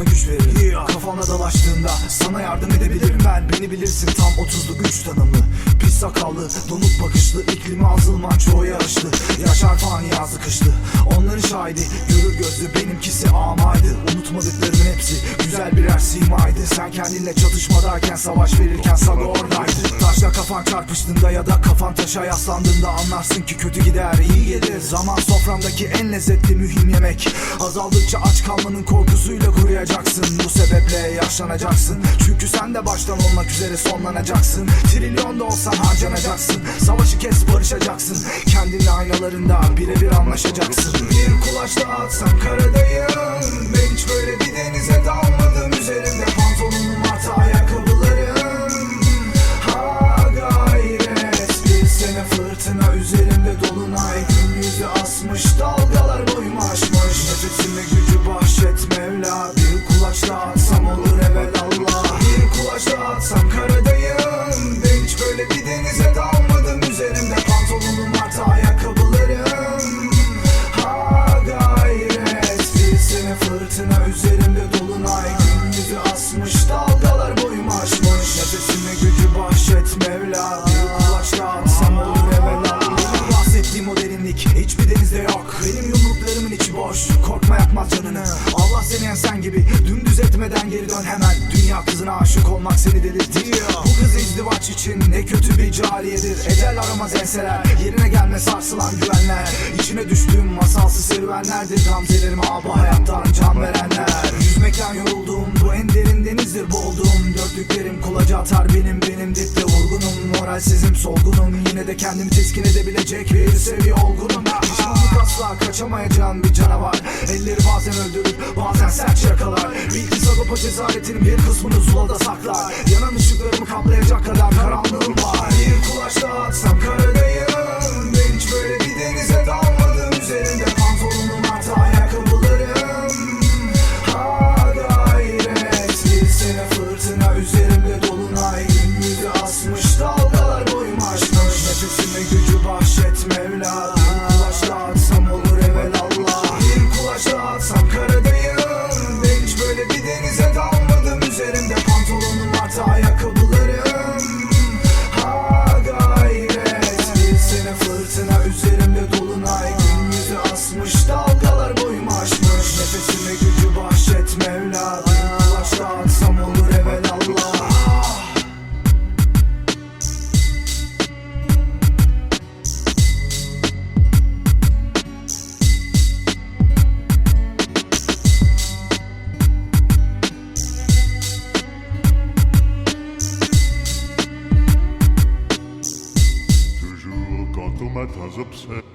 bana güç verir. Yeah. Kafamda dalaştığında sana yardım edebilirim. Ben Beni bilirsin tam 30'lu güç tanımlı. Pis sakallı, donuk bakışlı iklimi azılman çoğu yarışlı. Yaşar fan yazı kışlı. Onların şahidi görür gözlü benimkisi amaydı. Unutmadıklarını hepsi güzel birer simaydı. Sen kendinle çatışmadayken savaş verirken saga oradaydı. Taşla kafan çarpıştığında ya da kafan taşa yaslandığında Anlarsın ki kötü gider iyi gelir. Zaman soframdaki en lezzetli mühim yemek. Azaldıkça aç kalmanın korkusuyla kuruyacaksın. Bu sebeple yaşlanacaksın. Çünkü sen de baştan olmak üzere sonlanacaksın. Trilyon da olsan harcanacaksın. Savaşı kes barışacaksın. Kendinle aynalarında birebir anlaşacaksın. Bir kulaçla atsam karadayım. Ben hiç böyle bir denize dalmadım Üzerimde derinlik hiçbir denizde yok. Benim yumruklarımın içi boş. Korkma yakmaz canını. Allah seni yensen gibi. Dümdüz etmeden geri dön hemen. Dünya kızına aşık olmak seni delirtiyor. Bu kız izdivaç için ne kötü bir cariyedir. Ecel aramaz enseler Yerine gelmez sarsılan güvenler. İçine düştüğüm masalsı serüvenlerdir. Gamzelerim bu hayattan can verenler. Yüzmekten yoruldum bu en derin denizdir. Boğuldum Dörtlüklerim kulaca atar. Benim benim dipte vurgunum Moralsizim solgunum. Yine de kendimi teskin edebilecek bir seviye Cesaretinin bir kısmını zulada saklar. Yanan ışıklarımı kaplayacak kadar karanlığım var. Bir kulaçla atsam karadayım Ben hiç böyle bir denize dalmadım. Üzerimde pantolonum artı ayakkabılarım. Ha gayret Bir sene fırtına üzerimde dolunay upset.